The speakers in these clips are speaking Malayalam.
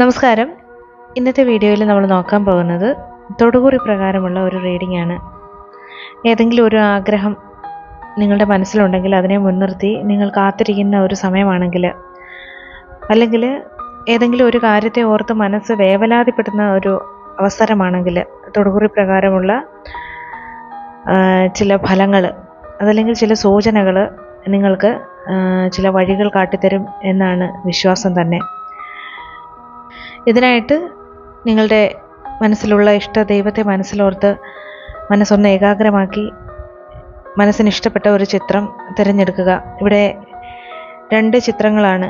നമസ്കാരം. ഇന്നത്തെ വീഡിയോയിൽ നമ്മൾ നോക്കാൻ പോകുന്നത് തൊടുകുറി പ്രകാരമുള്ള ഒരു റീഡിംഗ് ആണ്. ഏതെങ്കിലും ഒരു ആഗ്രഹം നിങ്ങളുടെ മനസ്സിലുണ്ടെങ്കിൽ അതിനെ മുൻനിർത്തി നിങ്ങൾ കാത്തിരിക്കുന്ന ഒരു സമയമാണെങ്കിൽ അല്ലെങ്കിൽ ഏതെങ്കിലും ഒരു കാര്യത്തെ ഓർത്ത് മനസ്സ് വേവലാതിപ്പെടുന്ന ഒരു അവസരമാണെങ്കിൽ തൊടുകുറി പ്രകാരമുള്ള ചില ഫലങ്ങൾ അതല്ലെങ്കിൽ ചില സൂചനകൾ നിങ്ങൾക്ക് ചില വഴികൾ കാട്ടിത്തരും എന്നാണ് വിശ്വാസം തന്നെ. ഇതിനായിട്ട് നിങ്ങളുടെ മനസ്സിലുള്ള ഇഷ്ട ദൈവത്തെ മനസ്സിലോർത്ത് മനസ്സൊന്ന് ഏകാഗ്രമാക്കി മനസ്സിന് ഇഷ്ടപ്പെട്ട ഒരു ചിത്രം തിരഞ്ഞെടുക്കുക. ഇവിടെ രണ്ട് ചിത്രങ്ങളാണ്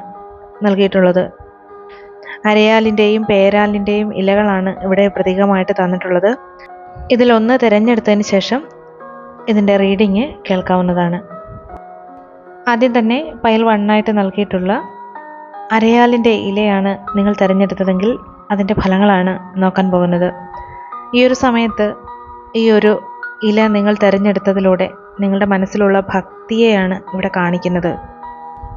നൽകിയിട്ടുള്ളത്. അരയാലിന്റെയും പേരാലിന്റെയും ഇലകളാണ് ഇവിടെ പ്രതീകമായിട്ട് തന്നിട്ടുള്ളത്. ഇതിലൊന്ന് തിരഞ്ഞെടുത്തതിന് ശേഷം ഇതിന്റെ റീഡിങ് കേൾക്കാവുന്നതാണ്. ആദ്യം തന്നെ പയൽ വണ്ണായിട്ട് നൽകിയിട്ടുള്ള അരയാലിന്റെ ഇലയാണ് നിങ്ങൾ തിരഞ്ഞെടുത്തതെങ്കിൽ അതിന്റെ ഫലങ്ങളാണ് നോക്കാൻ പോകുന്നത്. ഈ ഒരു സമയത്ത് ഈ ഒരു ഇല നിങ്ങൾ തിരഞ്ഞെടുത്തതിലൂടെ നിങ്ങളുടെ മനസ്സിലുള്ള ഭക്തിയെയാണ് ഇവിടെ കാണിക്കുന്നത്.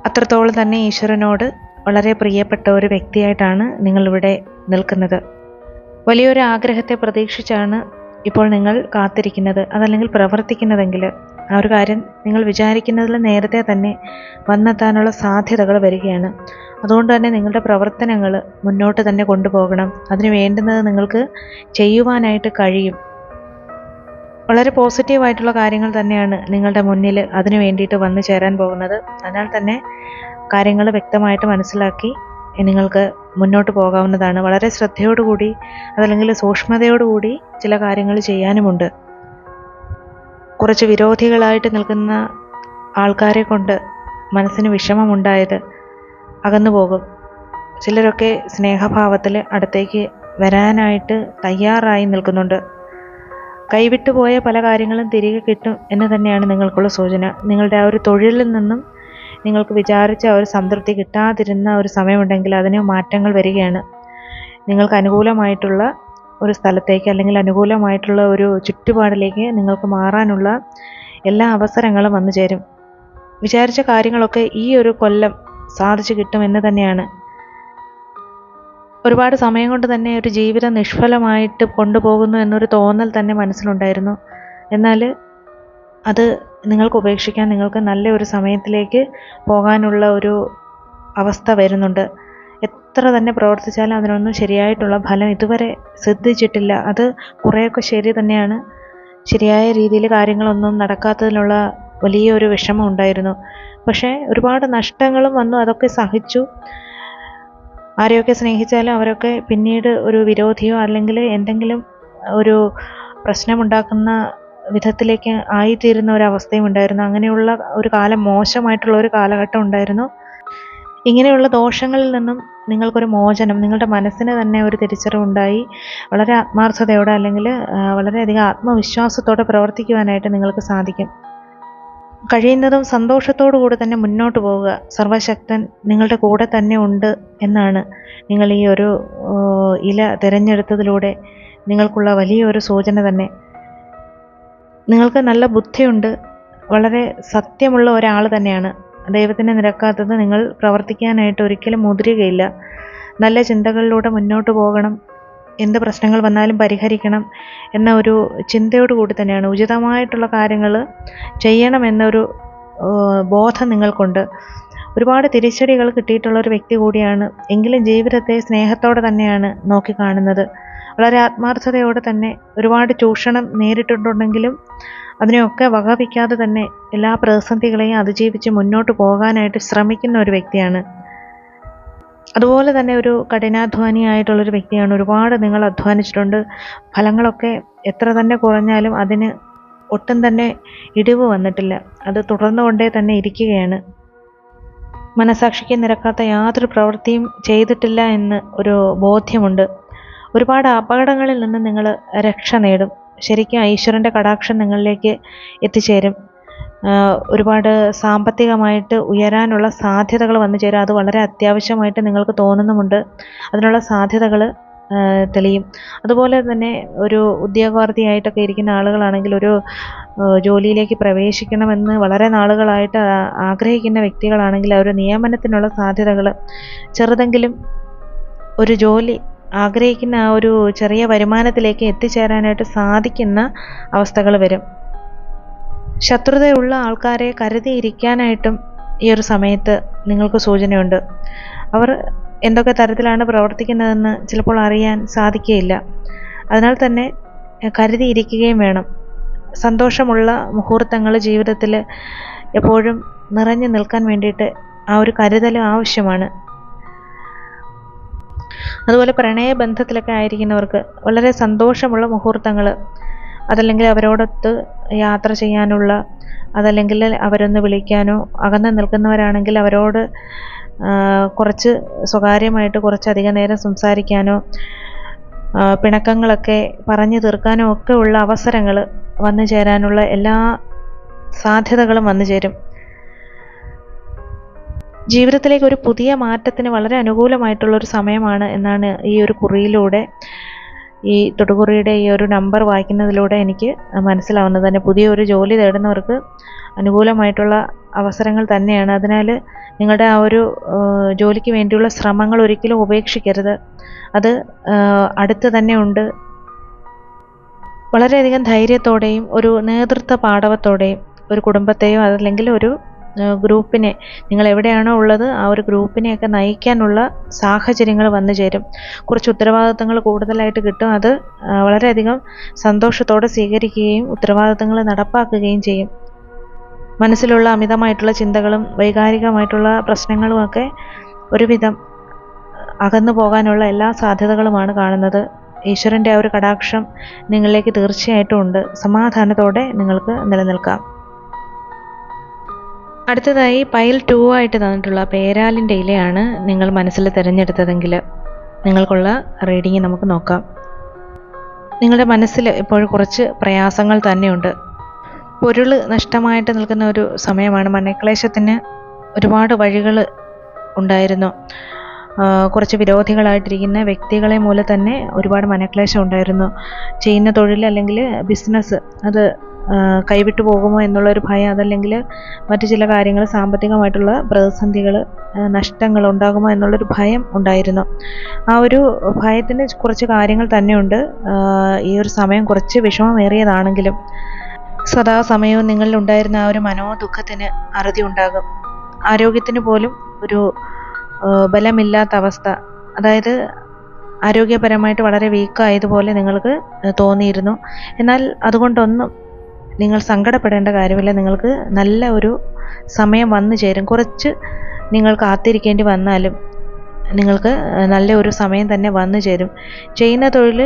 അത്രത്തോളം തന്നെ ഈശ്വരനോട് വളരെ പ്രിയപ്പെട്ട ഒരു വ്യക്തിയായിട്ടാണ് നിങ്ങളിവിടെ നിൽക്കുന്നത്. വലിയൊരു ആഗ്രഹത്തെ പ്രതീക്ഷിച്ചാണ് ഇപ്പോൾ നിങ്ങൾ കാത്തിരിക്കുന്നത്. അതല്ലെങ്കിൽ പ്രവർത്തിക്കുന്നതെങ്കിൽ ആ ഒരു കാര്യം നിങ്ങൾ വിചാരിക്കുന്നതിൽ നേരത്തെ തന്നെ വന്നെത്താനുള്ള സാധ്യതകൾ വരികയാണ്. അതുകൊണ്ട് തന്നെ നിങ്ങളുടെ പ്രവർത്തനങ്ങൾ മുന്നോട്ട് തന്നെ കൊണ്ടുപോകണം. അതിന് വേണ്ടുന്നത് നിങ്ങൾക്ക് ചെയ്യുവാനായിട്ട് കഴിയും. വളരെ പോസിറ്റീവായിട്ടുള്ള കാര്യങ്ങൾ തന്നെയാണ് നിങ്ങളുടെ മുന്നിൽ അതിനു വേണ്ടിയിട്ട് വന്നു ചേരാൻ പോകുന്നത്. അതിനാൽ തന്നെ കാര്യങ്ങൾ വ്യക്തമായിട്ട് മനസ്സിലാക്കി നിങ്ങൾക്ക് മുന്നോട്ട് പോകാവുന്നതാണ്. വളരെ ശ്രദ്ധയോടുകൂടി അതല്ലെങ്കിൽ സൂക്ഷ്മതയോടുകൂടി ചില കാര്യങ്ങൾ ചെയ്യാനുമുണ്ട്. കുറച്ച് വിരോധികളായിട്ട് നിൽക്കുന്ന ആൾക്കാരെ കൊണ്ട് മനസ്സിന് വിഷമമുണ്ടായത് അകന്നു പോകും. ചിലരൊക്കെ സ്നേഹഭാവത്തിൽ അടുത്തേക്ക് വരാനായിട്ട് തയ്യാറായി നിൽക്കുന്നുണ്ട്. കൈവിട്ടുപോയ പല കാര്യങ്ങളും തിരികെ കിട്ടും എന്ന് തന്നെയാണ് നിങ്ങൾക്കുള്ള സൂചന. നിങ്ങളുടെ ആ ഒരു തൊഴിലിൽ നിന്നും നിങ്ങൾക്ക് വിചാരിച്ച ആ ഒരു സംതൃപ്തി കിട്ടാതിരുന്ന ഒരു സമയമുണ്ടെങ്കിൽ അതിന് മാറ്റങ്ങൾ വരികയാണ്. നിങ്ങൾക്ക് അനുകൂലമായിട്ടുള്ള ഒരു സ്ഥലത്തേക്ക് അല്ലെങ്കിൽ അനുകൂലമായിട്ടുള്ള ഒരു ചുറ്റുപാടിലേക്ക് നിങ്ങൾക്ക് മാറാനുള്ള എല്ലാ അവസരങ്ങളും വന്നു ചേരും. വിചാരിച്ച കാര്യങ്ങളൊക്കെ ഈ ഒരു കൊല്ലം സാധിച്ചു കിട്ടുമെന്ന് തന്നെയാണ്. ഒരുപാട് സമയം കൊണ്ട് തന്നെ ഒരു ജീവിതം നിഷ്ഫലമായിട്ട് കൊണ്ടുപോകുന്നു എന്നൊരു തോന്നൽ തന്നെ മനസ്സിലുണ്ടായിരുന്നു. എന്നാൽ അത് നിങ്ങൾക്ക് ഉപേക്ഷിക്കാൻ നിങ്ങൾക്ക് നല്ല ഒരു സമയത്തിലേക്ക് പോകാനുള്ള ഒരു അവസ്ഥ വരുന്നുണ്ട്. എത്ര തന്നെ പ്രവർത്തിച്ചാലും അതിനൊന്നും ശരിയായിട്ടുള്ള ഫലം ഇതുവരെ സിദ്ധിച്ചിട്ടില്ല. അത് കുറേയൊക്കെ ശരി തന്നെയാണ്. ശരിയായ രീതിയിൽ കാര്യങ്ങളൊന്നും നടക്കാത്തതിനുള്ള വലിയൊരു വിഷമം ഉണ്ടായിരുന്നു. പക്ഷേ ഒരുപാട് നഷ്ടങ്ങളും വന്നു. അതൊക്കെ സഹിച്ചു. ആരെയൊക്കെ സ്നേഹിച്ചാലും അവരൊക്കെ പിന്നീട് ഒരു വിരോധിയോ അല്ലെങ്കിൽ എന്തെങ്കിലും ഒരു പ്രശ്നമുണ്ടാക്കുന്ന വിധത്തിലേക്ക് ആയിത്തീരുന്ന ഒരു അവസ്ഥയും ഉണ്ടായിരുന്നു. അങ്ങനെയുള്ള ഒരു കാലം മോശമായിട്ടുള്ള ഒരു കാലഘട്ടം ഉണ്ടായിരുന്നു. ഇങ്ങനെയുള്ള ദോഷങ്ങളിൽ നിന്നും നിങ്ങൾക്കൊരു മോചനം നിങ്ങളുടെ മനസ്സിന് തന്നെ ഒരു തിരിച്ചറിവുണ്ടായി. വളരെ ആത്മാർത്ഥതയോടെ അല്ലെങ്കിൽ വളരെയധികം ആത്മവിശ്വാസത്തോടെ പ്രവർത്തിക്കുവാനായിട്ട് നിങ്ങൾക്ക് സാധിക്കും. കഴിയുന്നതും സന്തോഷത്തോടു കൂടി തന്നെ മുന്നോട്ട് പോവുക. സർവശക്തൻ നിങ്ങളുടെ കൂടെ തന്നെ ഉണ്ട് എന്നാണ് നിങ്ങൾ ഈ ഒരു ഇല തിരഞ്ഞെടുത്തതിലൂടെ നിങ്ങൾക്കുള്ള വലിയൊരു സൂചന തന്നെ. നിങ്ങൾക്ക് നല്ല ബുദ്ധിയുണ്ട്. വളരെ സത്യമുള്ള ഒരാൾ തന്നെയാണ്. ദൈവത്തിന് നിരക്കാത്തത് നിങ്ങൾ പ്രവർത്തിക്കാനായിട്ട് ഒരിക്കലും മുതിരുകയില്ല. നല്ല ചിന്തകളിലൂടെ മുന്നോട്ട് പോകണം. എന്ത് പ്രശ്നങ്ങൾ വന്നാലും പരിഹരിക്കണം എന്ന ഒരു ചിന്തയോടുകൂടി തന്നെയാണ്. ഉചിതമായിട്ടുള്ള കാര്യങ്ങൾ ചെയ്യണം എന്നൊരു ബോധം നിങ്ങൾക്കുണ്ട്. ഒരുപാട് തിരിച്ചടികൾ കിട്ടിയിട്ടുള്ള ഒരു വ്യക്തി കൂടിയാണ്. എങ്കിലും ജീവിതത്തെ സ്നേഹത്തോടെ തന്നെയാണ് നോക്കിക്കാണുന്നത് വളരെ ആത്മാർത്ഥതയോടെ തന്നെ ഒരുപാട് ചൂഷണം നേരിട്ടിട്ടുണ്ടെങ്കിലും അതിനെയൊക്കെ വകവിക്കാതെ തന്നെ എല്ലാ പ്രതിസന്ധികളെയും അതിജീവിച്ച് മുന്നോട്ട് പോകാനായിട്ട് ശ്രമിക്കുന്ന ഒരു വ്യക്തിയാണ്. അതുപോലെ തന്നെ ഒരു കഠിനാധ്വാനിയായിട്ടുള്ളൊരു വ്യക്തിയാണ്. ഒരുപാട് നിങ്ങൾ അധ്വാനിച്ചിട്ടുണ്ട്. ഫലങ്ങളൊക്കെ എത്ര തന്നെ കുറഞ്ഞാലും അതിന് ഒട്ടും തന്നെ ഇടിവ് വന്നിട്ടില്ല. അത് തുടർന്നുകൊണ്ടേ തന്നെ ഇരിക്കുകയാണ്. മനസാക്ഷിക്ക് നിരക്കാത്ത യാതൊരു പ്രവൃത്തിയും ചെയ്തിട്ടില്ല എന്ന് ഒരു ബോധ്യമുണ്ട്. ഒരുപാട് അപകടങ്ങളിൽ നിന്ന് നിങ്ങൾ രക്ഷ നേടും. ശരിക്കും ഈശ്വരന്റെ കടാക്ഷം നിങ്ങളിലേക്ക് എത്തിച്ചേരും. ഒരുപാട് സാമ്പത്തികമായിട്ട് ഉയരാനുള്ള സാധ്യതകൾ വന്നു ചേരും. അത് വളരെ അത്യാവശ്യമായിട്ട് നിങ്ങൾക്ക് തോന്നുന്നുമുണ്ട്. അതിനുള്ള സാധ്യതകൾ തെളിയും. അതുപോലെ തന്നെ ഒരു ഉദ്യോഗാർത്ഥിയായിട്ടൊക്കെ ഇരിക്കുന്ന ആളുകളാണെങ്കിൽ ഒരു ജോലിയിലേക്ക് പ്രവേശിക്കണമെന്ന് വളരെ നാളുകളായിട്ട് ആഗ്രഹിക്കുന്ന വ്യക്തികളാണെങ്കിൽ ആ ഒരു നിയമനത്തിനുള്ള സാധ്യതകൾ ചെറുതെങ്കിലും ഒരു ജോലി ആഗ്രഹിക്കുന്ന ആ ഒരു ചെറിയ വരുമാനത്തിലേക്ക് എത്തിച്ചേരാനായിട്ട് സാധിക്കുന്ന അവസ്ഥകൾ വരും. ശത്രുതയുള്ള ആൾക്കാരെ കരുതിയിരിക്കാനായിട്ടും ഈ ഒരു സമയത്ത് നിങ്ങൾക്ക് സൂചനയുണ്ട്. അവർ എന്തൊക്കെ തരത്തിലാണ് പ്രവർത്തിക്കുന്നതെന്ന് ചിലപ്പോൾ അറിയാൻ സാധിക്കുകയില്ല. അതിനാൽ തന്നെ കരുതിയിരിക്കുകയും വേണം. സന്തോഷമുള്ള മുഹൂർത്തങ്ങൾ ജീവിതത്തിൽ എപ്പോഴും നിറഞ്ഞു നിൽക്കാൻ വേണ്ടിയിട്ട് ആ ഒരു കരുതൽ ആവശ്യമാണ്. അതുപോലെ പ്രണയ ബന്ധത്തിലൊക്കെ ആയിരിക്കുന്നവർക്ക് വളരെ സന്തോഷമുള്ള മുഹൂർത്തങ്ങൾ അതല്ലെങ്കിൽ അവരോടൊത്ത് യാത്ര ചെയ്യാനുള്ള അതല്ലെങ്കിൽ അവരൊന്ന് വിളിക്കാനോ അകന്ന് നിൽക്കുന്നവരാണെങ്കിൽ അവരോട് കുറച്ച് സ്വകാര്യമായിട്ട് കുറച്ചധികം നേരം സംസാരിക്കാനോ പിണക്കങ്ങളൊക്കെ പറഞ്ഞു തീർക്കാനോ ഒക്കെ ഉള്ള അവസരങ്ങൾ വന്നു ചേരാനുള്ള എല്ലാ സാധ്യതകളും വന്നു ചേരും. ജീവിതത്തിലേക്ക് ഒരു പുതിയ മാറ്റത്തിന് വളരെ അനുകൂലമായിട്ടുള്ള ഒരു സമയമാണ് എന്നാണ് ഈ ഒരു കുറിയിലൂടെ ഈ തൊടുകുറിയുടെ ഈ ഒരു നമ്പർ വായിക്കുന്നതിലൂടെ എനിക്ക് മനസ്സിലാവുന്നത്. തന്നെ പുതിയൊരു ജോലി തേടുന്നവർക്ക് അനുകൂലമായിട്ടുള്ള അവസരങ്ങൾ തന്നെയാണ്. അതിനാൽ നിങ്ങളുടെ ആ ഒരു ജോലിക്ക് വേണ്ടിയുള്ള ശ്രമങ്ങൾ ഒരിക്കലും ഉപേക്ഷിക്കരുത്. അത് അടുത്ത് തന്നെ ഉണ്ട്. വളരെയധികം ധൈര്യത്തോടെയും ഒരു നേതൃത്വ പാടവത്തോടെയും ഒരു കുടുംബത്തെയോ അതല്ലെങ്കിൽ ഒരു ഗ്രൂപ്പിനെ നിങ്ങൾ എവിടെയാണോ ഉള്ളത് ആ ഒരു ഗ്രൂപ്പിനെയൊക്കെ നയിക്കാനുള്ള സാഹചര്യങ്ങൾ വന്നു ചേരും. കുറച്ച് ഉത്തരവാദിത്തങ്ങൾ കൂടുതലായിട്ട് കിട്ടും. അത് വളരെയധികം സന്തോഷത്തോടെ സ്വീകരിക്കുകയും ഉത്തരവാദിത്തങ്ങൾ നടപ്പാക്കുകയും ചെയ്യും. മനസ്സിലുള്ള അമിതമായിട്ടുള്ള ചിന്തകളും വൈകാരികമായിട്ടുള്ള പ്രശ്നങ്ങളുമൊക്കെ ഒരുവിധം അകന്നു പോകാനുള്ള എല്ലാ സാധ്യതകളുമാണ് കാണുന്നത്. ഈശ്വരന്റെ ആ ഒരു കടാക്ഷം നിങ്ങളിലേക്ക് തീർച്ചയായിട്ടും ഉണ്ട്. സമാധാനത്തോടെ നിങ്ങൾക്ക് നിലനിൽക്കാം. അടുത്തതായി പൈൽ ടു ആയിട്ട് തന്നിട്ടുള്ള പേരാലിന്റെ ഇലയാണ് നിങ്ങൾ മനസ്സിൽ തിരഞ്ഞെടുത്തതെങ്കിൽ നിങ്ങൾക്കുള്ള റീഡിങ് നമുക്ക് നോക്കാം. നിങ്ങളുടെ മനസ്സിൽ ഇപ്പോൾ കുറച്ച് പ്രയാസങ്ങൾ തന്നെയുണ്ട്. പൊരുൾ നഷ്ടമായിട്ട് നിൽക്കുന്ന ഒരു സമയമാണ്. മനക്ലേശത്തിന് ഒരുപാട് വഴികൾ ഉണ്ടായിരുന്നു. കുറച്ച് വിരോധികളായിട്ടിരിക്കുന്ന വ്യക്തികളെ മൂലം തന്നെ ഒരുപാട് മനക്ലേശം ഉണ്ടായിരുന്നു. ചെയ്യുന്ന തൊഴിൽ അല്ലെങ്കിൽ ബിസിനസ് അത് കൈവിട്ടു പോകുമോ എന്നുള്ളൊരു ഭയം അതല്ലെങ്കിൽ മറ്റു ചില കാര്യങ്ങൾ സാമ്പത്തികമായിട്ടുള്ള പ്രതിസന്ധികൾ നഷ്ടങ്ങൾ ഉണ്ടാകുമോ എന്നുള്ളൊരു ഭയം ഉണ്ടായിരുന്നു. ആ ഒരു ഭയത്തിന് കുറച്ച് കാര്യങ്ങൾ തന്നെയുണ്ട്. ഈ ഒരു സമയം കുറച്ച് വിഷമമേറിയതാണെങ്കിലും സദാ സമയവും നിങ്ങളിൽ ഉണ്ടായിരുന്ന ആ ഒരു മനോദുഃഖത്തിന് അറുതി ഉണ്ടാകും. ആരോഗ്യത്തിന് പോലും ഒരു ബലമില്ലാത്ത അവസ്ഥ. അതായത് ആരോഗ്യപരമായിട്ട് വളരെ വീക്കായതുപോലെ നിങ്ങൾക്ക് തോന്നിയിരുന്നു. എന്നാൽ അതുകൊണ്ടൊന്നും നിങ്ങൾ സങ്കടപ്പെടേണ്ട കാര്യമില്ല. നിങ്ങൾക്ക് നല്ല ഒരു സമയം വന്നു ചേരും. കുറച്ച് നിങ്ങൾ കാത്തിരിക്കേണ്ടി വന്നാലും നിങ്ങൾക്ക് നല്ല ഒരു സമയം തന്നെ വന്നു ചേരും. ചെയ്യുന്ന തൊഴിൽ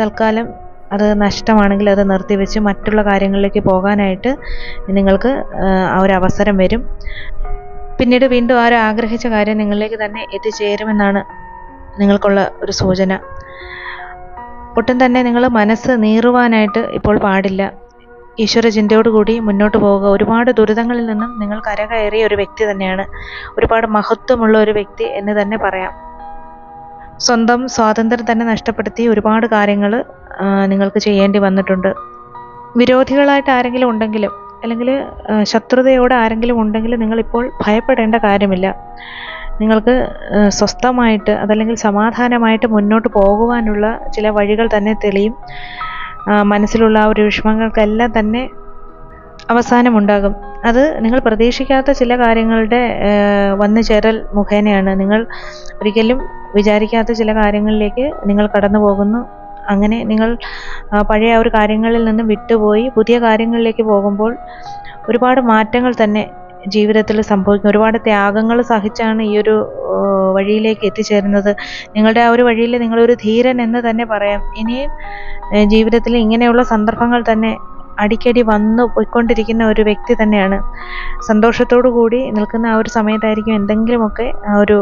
തൽക്കാലം അത് നഷ്ടമാണെങ്കിൽ അത് നിർത്തിവെച്ച് മറ്റുള്ള കാര്യങ്ങളിലേക്ക് പോകാനായിട്ട് നിങ്ങൾക്ക് ആ ഒരു അവസരം വരും. പിന്നീട് വീണ്ടും ആരും ആഗ്രഹിച്ച കാര്യം നിങ്ങളിലേക്ക് തന്നെ എത്തിച്ചേരുമെന്നാണ് നിങ്ങൾക്കുള്ള ഒരു സൂചന. ഒട്ടും തന്നെ നിങ്ങൾ മനസ്സ് നീറുവാനായിട്ട് ഇപ്പോൾ പാടില്ല. ഈശ്വര ചിന്തയോടുകൂടി മുന്നോട്ട് പോവുക. ഒരുപാട് ദുരിതങ്ങളിൽ നിന്നും നിങ്ങൾ കരകയറിയ ഒരു വ്യക്തി തന്നെയാണ്. ഒരുപാട് മഹത്വമുള്ള ഒരു വ്യക്തി എന്ന് തന്നെ പറയാം. സ്വന്തം സ്വാതന്ത്ര്യം തന്നെ നഷ്ടപ്പെടുത്തി ഒരുപാട് കാര്യങ്ങൾ നിങ്ങൾക്ക് ചെയ്യേണ്ടി വന്നിട്ടുണ്ട്. വിരോധികളായിട്ട് ആരെങ്കിലും ഉണ്ടെങ്കിലും അല്ലെങ്കിൽ ശത്രുതയോടെ ആരെങ്കിലും ഉണ്ടെങ്കിൽ നിങ്ങളിപ്പോൾ ഭയപ്പെടേണ്ട കാര്യമില്ല. നിങ്ങൾക്ക് സ്വസ്ഥമായിട്ട് അതല്ലെങ്കിൽ സമാധാനമായിട്ട് മുന്നോട്ട് പോകുവാനുള്ള ചില വഴികൾ തന്നെ തെളിയും. മനസ്സിലുള്ള ആ ഒരു വിഷമങ്ങൾക്കെല്ലാം തന്നെ അവസാനമുണ്ടാകും. അത് നിങ്ങൾ പ്രതീക്ഷിക്കാത്ത ചില കാര്യങ്ങളുടെ വന്നു ചേരൽ മുഖേനയാണ്. നിങ്ങൾ ഒരിക്കലും വിചാരിക്കാത്ത ചില കാര്യങ്ങളിലേക്ക് നിങ്ങൾ കടന്നു പോകുന്നു. അങ്ങനെ നിങ്ങൾ പഴയ ഒരു കാര്യങ്ങളിൽ നിന്ന് വിട്ടുപോയി പുതിയ കാര്യങ്ങളിലേക്ക് പോകുമ്പോൾ ഒരുപാട് മാറ്റങ്ങൾ തന്നെ ജീവിതത്തിൽ സംഭവിക്കുന്ന ഒരുപാട് ത്യാഗങ്ങൾ സഹിച്ചാണ് ഈ ഒരു വഴിയിലേക്ക് എത്തിച്ചേരുന്നത്. നിങ്ങളുടെ ആ ഒരു വഴിയിൽ നിങ്ങളൊരു ധീരൻ എന്ന് തന്നെ പറയാം. ഇനിയും ജീവിതത്തിൽ ഇങ്ങനെയുള്ള സന്ദർഭങ്ങൾ തന്നെ അടിക്കടി വന്നു പോയിക്കൊണ്ടിരിക്കുന്ന ഒരു വ്യക്തി തന്നെയാണ്. സന്തോഷത്തോടു കൂടി നിൽക്കുന്ന ആ ഒരു സമയത്തായിരിക്കും എന്തെങ്കിലുമൊക്കെ ആ ഒരു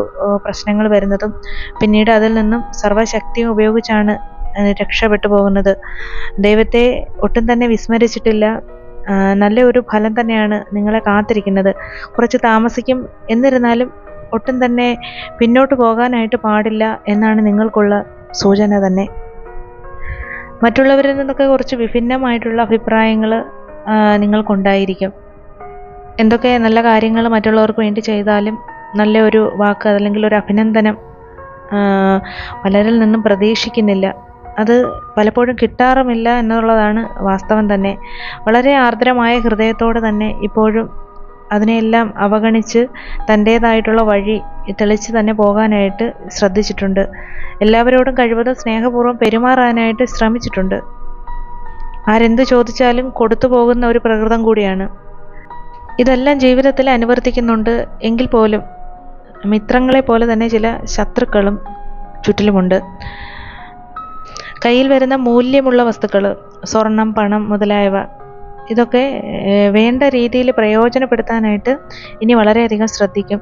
പ്രശ്നങ്ങൾ വരുന്നതും പിന്നീട് അതിൽ നിന്നും സർവശക്തിയും ഉപയോഗിച്ചാണ് രക്ഷപ്പെട്ടു പോകുന്നത്. ദൈവത്തെ ഒട്ടും തന്നെ വിസ്മരിച്ചിട്ടില്ല. നല്ല ഒരു ഫലം തന്നെയാണ് നിങ്ങളെ കാത്തിരിക്കുന്നത്. കുറച്ച് താമസിക്കും. എന്നിരുന്നാലും ഒട്ടും തന്നെ പിന്നോട്ട് പോകാനായിട്ട് പാടില്ല എന്നാണ് നിങ്ങൾക്കുള്ള സൂചന തന്നെ. മറ്റുള്ളവരിൽ നിന്നൊക്കെ കുറച്ച് വിഭിന്നമായിട്ടുള്ള അഭിപ്രായങ്ങൾ നിങ്ങൾക്കുണ്ടായിരിക്കും. എന്തൊക്കെ നല്ല കാര്യങ്ങൾ മറ്റുള്ളവർക്ക് വേണ്ടി ചെയ്താലും നല്ല ഒരു വാക്ക് അല്ലെങ്കിൽ ഒരു അഭിനന്ദനം പലരിൽ നിന്നും പ്രതീക്ഷിക്കുന്നില്ല. അത് പലപ്പോഴും കിട്ടാറുമില്ല എന്നുള്ളതാണ് വാസ്തവം തന്നെ. വളരെ ആർദ്രമായ ഹൃദയത്തോടെ തന്നെ ഇപ്പോഴും അതിനെയെല്ലാം അവഗണിച്ച് തന്റേതായിട്ടുള്ള വഴി തെളിച്ച് തന്നെ പോകാനായിട്ട് ശ്രദ്ധിച്ചിട്ടുണ്ട്. എല്ലാവരോടും കഴിവതും സ്നേഹപൂർവം പെരുമാറാനായിട്ട് ശ്രമിച്ചിട്ടുണ്ട്. ആരെന്ത് ചോദിച്ചാലും കൊടുത്തു പോകുന്ന ഒരു പ്രകൃതം കൂടിയാണ്. ഇതെല്ലാം ജീവിതത്തിൽ അനുവർത്തിക്കുന്നുണ്ട് എങ്കിൽ പോലും മിത്രങ്ങളെ പോലെ തന്നെ ചില ശത്രുക്കളും ചുറ്റിലുമുണ്ട്. കയ്യിൽ വരുന്ന മൂല്യമുള്ള വസ്തുക്കൾ സ്വർണം പണം മുതലായവ ഇതൊക്കെ വേണ്ട രീതിയിൽ പ്രയോജനപ്പെടുത്താനായിട്ട് ഇനി വളരെയധികം ശ്രദ്ധിക്കും.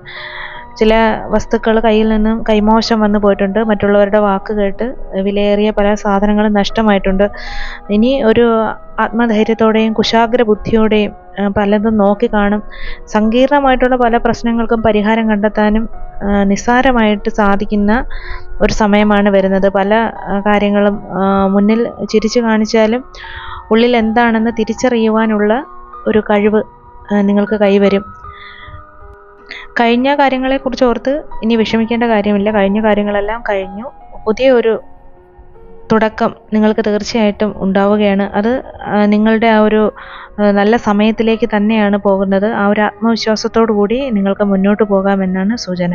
ചില വസ്തുക്കൾ കയ്യിൽ നിന്നും കൈമോശം വന്നു പോയിട്ടുണ്ട്. മറ്റുള്ളവരുടെ വാക്ക് കേട്ട് വിലയേറിയ പല സാധനങ്ങളും നഷ്ടമായിട്ടുണ്ട്. ഇനി ഒരു ആത്മധൈര്യത്തോടെയും കുശാഗ്ര ബുദ്ധിയോടെയും പലതും നോക്കി കാണും. സങ്കീർണമായിട്ടുള്ള പല പ്രശ്നങ്ങൾക്കും പരിഹാരം കണ്ടെത്താനും നിസ്സാരമായിട്ട് സാധിക്കുന്ന ഒരു സമയമാണ് വരുന്നത്. പല കാര്യങ്ങളും മുന്നിൽ ചിരിച്ചു കാണിച്ചാലും ഉള്ളിൽ എന്താണെന്ന് തിരിച്ചറിയുവാനുള്ള ഒരു കഴിവ് നിങ്ങൾക്ക് കൈവരും. കഴിഞ്ഞ കാര്യങ്ങളെക്കുറിച്ച് ഓർത്ത് ഇനി വിഷമിക്കേണ്ട കാര്യമില്ല. കഴിഞ്ഞ കാര്യങ്ങളെല്ലാം കഴിഞ്ഞു. പുതിയ ഒരു തുടക്കം നിങ്ങൾക്ക് തീർച്ചയായിട്ടും ഉണ്ടാവുകയാണ്. അത് നിങ്ങളുടെ ആ ഒരു നല്ല സമയത്തിലേക്ക് തന്നെയാണ് പോകുന്നത്. ആ ഒരു ആത്മവിശ്വാസത്തോടു കൂടി നിങ്ങൾക്ക് മുന്നോട്ട് പോകാമെന്നാണ് സൂചന.